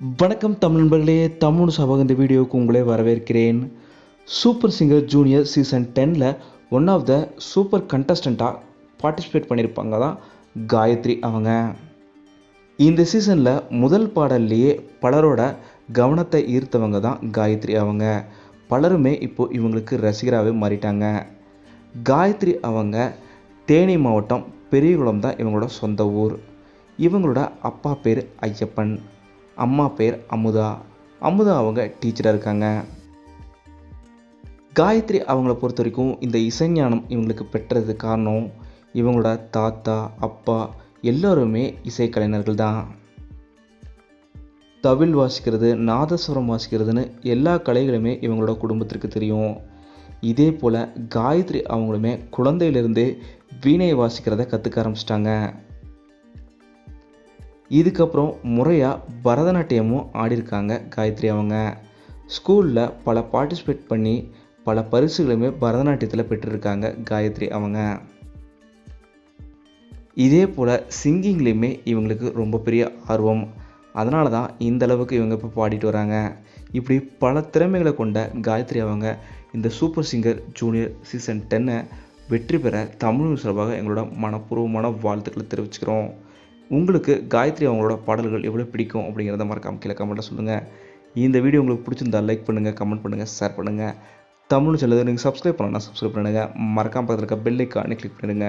வணக்கம் தமிழ் நண்பர்களே தமிழ் சபக இந்த வீடியோவுக்கு உங்களே வரவேற்கிறேன். சூப்பர் சிங்கர் ஜூனியர் சீசன் டெனில் ஒன் ஆஃப் த சூப்பர் கண்டஸ்டண்ட்டாக பார்ட்டிசிபேட் பண்ணியிருப்பாங்க தான் காயத்ரி அவங்க. இந்த சீசனில் முதல் பாடல்லையே பலரோட கவனத்தை ஈர்த்தவங்க தான் காயத்ரி அவங்க. பலருமே இப்போது இவங்களுக்கு ரசிகராகவே மாறிட்டாங்க. காயத்ரி அவங்க தேனி மாவட்டம் பெரியகுளம் தான் இவங்களோட சொந்த ஊர். இவங்களோட அப்பா பேர் ஐயப்பன். அம்மா பேர் அமுதா. அமுதா அவங்க டீச்சராக இருக்காங்க. காயத்ரி அவங்கள பொறுத்த வரைக்கும் இந்த இசைஞானம் இவங்களுக்கு பெற்றது காரணம் இவங்களோட தாத்தா அப்பா எல்லோருமே இசைக்கலைஞர்கள் தான். தவில் வாசிக்கிறது நாதஸ்வரம் வாசிக்கிறதுன்னு எல்லா கலைகளுமே இவங்களோட குடும்பத்திற்கு தெரியும். இதே போல் காயத்ரி அவங்களுமே குழந்தையிலிருந்தே வீணை வாசிக்கிறத கற்றுக்க ஆரம்பிச்சிட்டாங்க. இதுக்கப்புறம் முறையாக பரதநாட்டியமும் ஆடியிருக்காங்க காயத்ரி அவங்க. ஸ்கூலில் பல பார்ட்டிசிபேட் பண்ணி பல பரிசுகளுமே பரதநாட்டியத்தில் பெற்றிருக்காங்க காயத்ரி அவங்க. இதே போல் சிங்கிங்லேயுமே இவங்களுக்கு ரொம்ப பெரிய ஆர்வம். அதனால தான் இந்த அளவுக்கு இவங்க இப்போ பாடிட்டு வராங்க. இப்படி பல திறமைகளை கொண்ட காயத்ரி அவங்க இந்த சூப்பர் சிங்கர் ஜூனியர் சீசன் டென்னை வெற்றி பெற தமிழ் சார்பாக எங்களோட மனப்பூர்வமான வாழ்த்துக்களை தெரிவிச்சுக்கிறோம். உங்களுக்கு காயத்ரி அவங்களோட பாடல்கள் எவ்வளோ பிடிக்கும் அப்படிங்கிறத மறக்காமல் கீழே கமெண்ட்டில் சொல்லுங்கள் இந்த வீடியோ உங்களுக்கு பிடிச்சிருந்தா லைக் பண்ணுங்கள் கமெண்ட் பண்ணுங்கள் ஷேர் பண்ணுங்கள் தமிழ் சொல்லுது நீங்கள் சப்ஸ்கிரைப் பண்ணலாம் சப்ஸ்கிரைப் பண்ணுங்கள் மறக்காமல் பக்கத்தில் இருக்க பெல் ஐக்கானே கிளிக் பண்ணிடுங்க.